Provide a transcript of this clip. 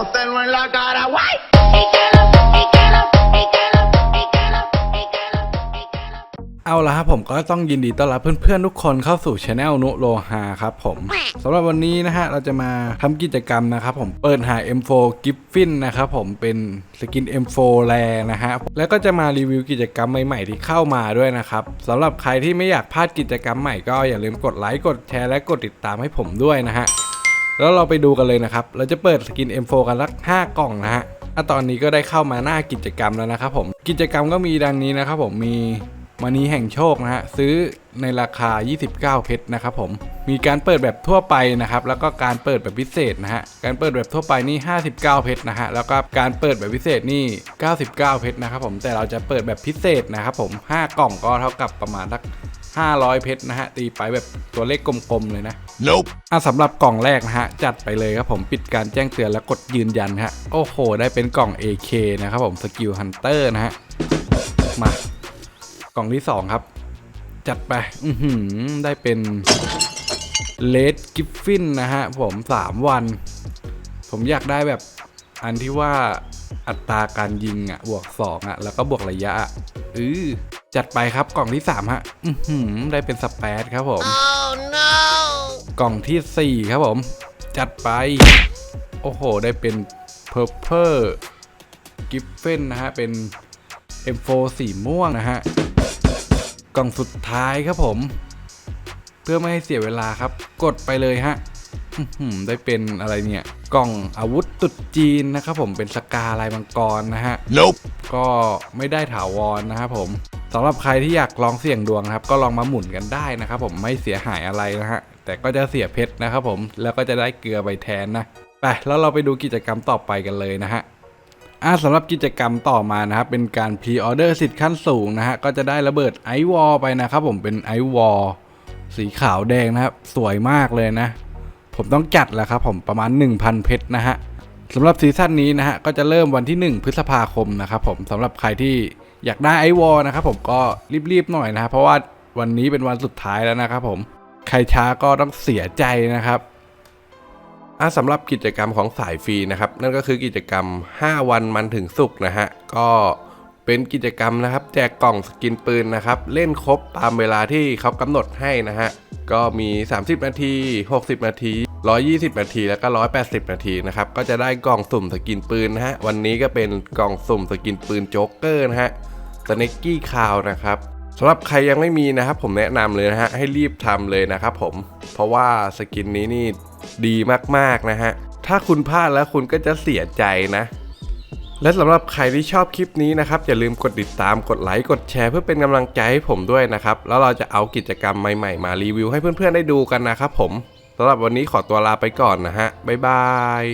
póntelo en la cara, guay. เอาละครับผมก็ต้องยินดีต้อนรับเพื่อนๆทุกคนเข้าสู่ช anel นุโลฮาครับผมสำหรับวันนี้นะฮะเราจะมาทำกิจกรรมนะครับผมเปิดหา M4 Giffin นะครับผมเป็นสกิน M4 แรนะฮะแล้วก็จะมารีวิวกิจกรรมใหม่ๆที่เข้ามาด้วยนะครับสำหรับใครที่ไม่อยากพลาดกิจกรรมใหม่ก็อย่าลืมกดไลค์กดแชร์และกดติดตามให้ผมด้วยนะฮะ แล้วเราไปดูกันเลยนะครับ เราจะเปิดสกิน M4 กันสัก5กล่องนะฮะอะตอนนี้ก็ได้เข้ามาหน้ากิจกรรมแล้วนะครับผม กิจกรรมก็มีดังนี้นะครับผม มีมานีแห่งโชคนะฮะ ซื้อในราคา 29 เพชรนะครับผม มีการเปิดแบบทั่วไปนะครับ แล้วก็การเปิดแบบพิเศษนะฮะ การเปิดแบบทั่วไปนี่ 59 เพชรนะฮะ แล้วก็การเปิดแบบพิเศษนี่ 99 เพชรนะครับผม แต่เราจะเปิดแบบพิเศษนะครับผม 5 กล่องก็เท่ากับประมาณสัก 500 เพชรนะฮะ ตีไปแบบตัวเลขกลมๆเลยนะ Nope. อะสำหรับกล่องแรกนะฮะ จัดไปเลยครับผมปิดการแจ้งเตือนแล้วกดยืนยันฮะ โอ้โห ได้เป็นกล่อง AK นะครับผมสกิลฮันเตอร์นะฮะ มากล่องที่ 2 ครับ จัดไป อือหือได้เป็นเลดกิฟฟินนะฮะ ผม 3 วัน ผมอยากได้แบบอันที่ว่าอัตราการยิงอะบวก2อะ แล้วก็บวกระยะอะอือ จัดไปครับกล่องที่3ฮะอือหือได้เป็นสเปซครับผมกล่องที่ 4 ครับผม จัดไป โอ้โห ได้เป็น Purple g i f f i n นะฮะ เป็น M4 สีม่วงนะฮะ กล่องสุดท้ายครับผม เพื่อไม่ให้เสียเวลาครับ กดไปเลยฮะอื้อหือได้เป็นอะไรเนี่ย กล่องอาวุธตรุดจีนนะครับผมเป็นสกาลายมังกรนะฮะ Nope. ก็ไม่ได้ถาวรนะครับผม สำหรับใครที่อยากลองเสี่ยงดวงนะครับ ก็ลองมาหมุนกันได้นะครับ ผมไม่เสียหายอะไรนะฮะแต่ก็จะเสียเพชรนะครับ ผมแล้วก็จะได้เกลือไปแทนนะไปแล้วเราไปดูกิจกรรมต่อไปกันเลยนะฮะอ่าสำหรับกิจกรรมต่อมานะครับ เป็นการพรีออเดอร์สิทธิ์ขั้นสูงนะฮะก็จะได้ระเบิดไอวอลไปนะครับผมเป็นไอวอลสีขาวแดงนะครับ สวยมากเลยนะ ผมต้องจัดแล้วครับผมประมาณ 1,000 เพชรนะฮะสำหรับซีซั่นนี้นะฮะก็จะเริ่มวันที่ 1 พฤษภาคมนะครับผมสำหรับใครที่ อยากได้ไอวอลนะครับผมก็รีบๆหน่อยนะฮะเพราะว่าวันนี้เป็นวันสุดท้ายแล้วนะครับผมใครช้าก็ต้องเสียใจนะครับอะสำหรับกิจกรรมของสายฟรีนะครับ นั่นก็คือกิจกรรม 5 วันมันถึงสุกนะฮะก็เป็นกิจกรรมนะครับ แจกกล่องสกินปืนนะครับ เล่นครบตามเวลาที่เขากำหนดให้นะฮะก็มี 30 นาที 60 นาที 120 นาทีแล้วก็ 180 นาทีนะครับ ก็จะได้กล่องสุ่มสกินปืนนะฮะ วันนี้ก็เป็นกล่องสุ่มสกินปืนโจ๊กเกอร์นะฮะสเน็กกี้คาวนะครับสำหรับใครยังไม่มีนะครับ ผมแนะนำเลยนะฮะ ให้รีบทำเลยนะครับผม เพราะว่าสกินนี้นี่ดีมากๆนะฮะ ถ้าคุณพลาดแล้วคุณก็จะเสียใจนะและสำหรับใครที่ชอบคลิปนี้นะครับ อย่าลืมกดติดตามกดไลค์กดแชร์เพื่อเป็นกำลังใจให้ผมด้วยนะครับ แล้วเราจะเอากิจกรรมใหม่ๆ มารีวิวให้เพื่อนๆได้ดูกันนะครับผม สำหรับวันนี้ขอตัวลาไปก่อนนะฮะบ๊ายบาย